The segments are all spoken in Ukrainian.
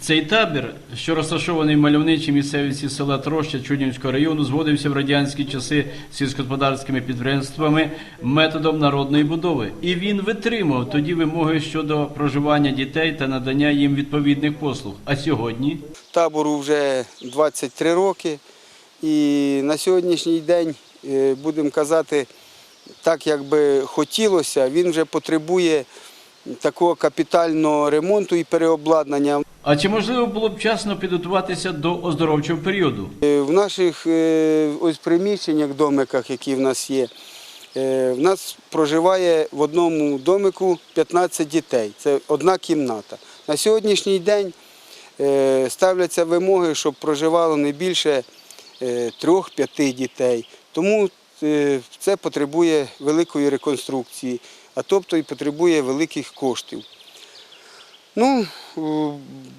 Цей табір, що розташований в мальовничій місцевості села Троща Чуднівського району, зводився в радянські часи сільськогосподарськими підприємствами методом народної будови. І він витримав тоді вимоги щодо проживання дітей та надання їм відповідних послуг. А сьогодні Табору вже 23 роки. І на сьогоднішній день, е, будемо казати, так як би хотілося, він вже потребує такого капітального ремонту і переобладнання. А чи можливо було б вчасно підготуватися до оздоровчого періоду? Е, В наших е, ось приміщеннях, домиках, які в нас є, е, в нас проживає в одному домику 15 дітей. Це одна кімната. На сьогоднішній день ставляться вимоги, щоб проживало не більше трьох-п'яти дітей. Тому це потребує великої реконструкції, а тобто і потребує великих коштів. Ну, е,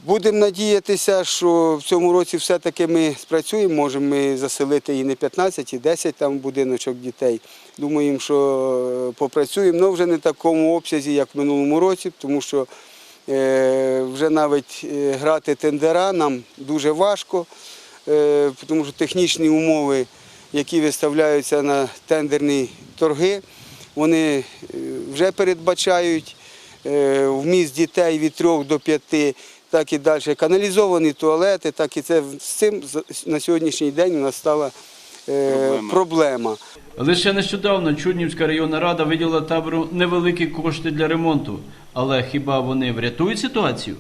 будемо надіятися, що в цьому році все-таки ми спрацюємо, можемо ми заселити і не 15, і 10 там будиночок дітей. Думаємо, що е, попрацюємо, але вже не в такому обсязі, як в минулому році, тому що е, вже навіть грати тендера нам дуже важко, тому що технічні умови, які виставляються на тендерні торги, вони вже передбачають е, вміст дітей від 3 до 5, так і далі. Каналізовані туалети, так і це з цим на сьогоднішній день у нас стала проблема. проблема. Лише нещодавно Чуднівська районна рада виділила табору невеликі кошти для ремонту. Але хіба вони врятують ситуацію?